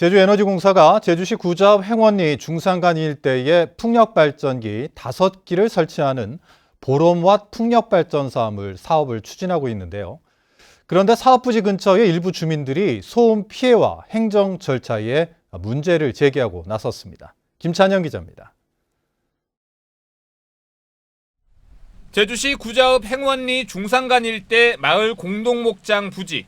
제주에너지공사가 제주시 구자읍 행원리 중산간 일대에 풍력발전기 5기를 설치하는 보롬왓 풍력발전 사업을, 사업을 추진하고 있는데요. 그런데 사업 부지 근처의 일부 주민들이 소음 피해와 행정 절차에 문제를 제기하고 나섰습니다. 김찬영 기자입니다. 제주시 구자읍 행원리 중산간 일대 마을 공동목장 부지.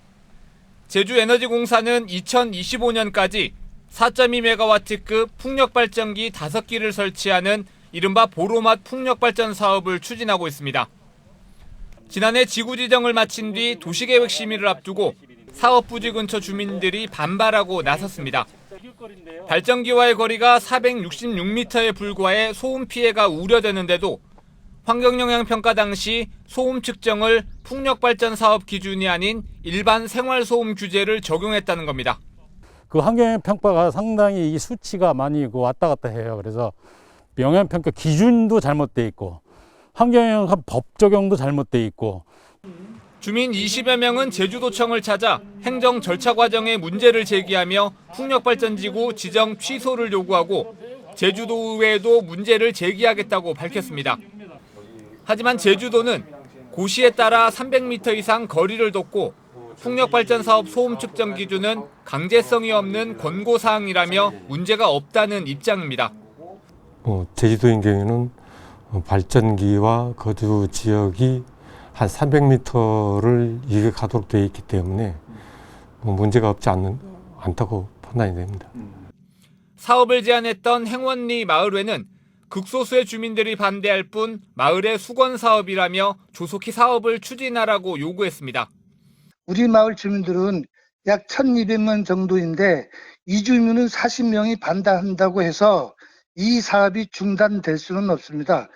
제주에너지공사는 2025년까지 4.2메가와트급 풍력발전기 5기를 설치하는 이른바 보로맛 풍력발전 사업을 추진하고 있습니다. 지난해 지구 지정을 마친 뒤 도시계획 심의를 앞두고 사업 부지 근처 주민들이 반발하고 나섰습니다. 발전기와의 거리가 466m에 불과해 소음 피해가 우려되는데도 환경영향평가 당시 소음 측정을 풍력발전 사업 기준이 아닌 일반 생활소음 규제를 적용했다는 겁니다. 그 환경 평가가 상당히 이 수치가 많이 그 왔다 갔다 해요. 그래서 영향 평가 기준도 잘못돼 있고 환경 영향 법 적용도 잘못돼 있고 주민 20여 명은 제주도청을 찾아 행정 절차 과정에 문제를 제기하며 풍력발전지구 지정 취소를 요구하고 제주도 의회에도 문제를 제기하겠다고 밝혔습니다. 하지만 제주도는 고시에 따라 300m 이상 거리를 뒀고 풍력발전 사업 소음 측정 기준은 강제성이 없는 권고 사항이라며 문제가 없다는 입장입니다. 어, 제주도인 경우에는 어, 발전기와 거주 지역이 한 300m를 이게 가도록 되어 있기 때문에 뭐 문제가 없지 않는, 않다고 판단이 됩니다. 사업을 제안했던 행원리 마을회는 극소수의 주민들이 반대할 뿐 마을의 수건 사업이라며 조속히 사업을 추진하라고 요구했습니다. 우리 마을 주민들은 약 1200명 정도인데 이 주민은 40명이 반대한다고 해서 이 사업이 중단될 수는 없습니다.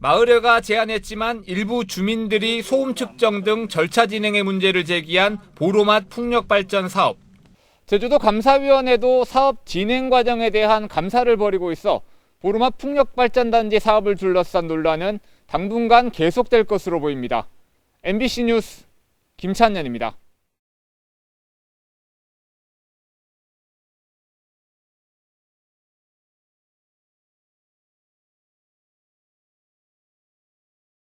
마을회가 제안했지만 일부 주민들이 소음 측정 등 절차 진행의 문제를 제기한 보로맛 풍력 발전 사업. 제주도 감사위원회도 사업 진행 과정에 대한 감사를 벌이고 있어 보로맛 풍력 발전 단지 사업을 둘러싼 논란은 당분간 계속될 것으로 보입니다. MBC 뉴스 김찬년입니다.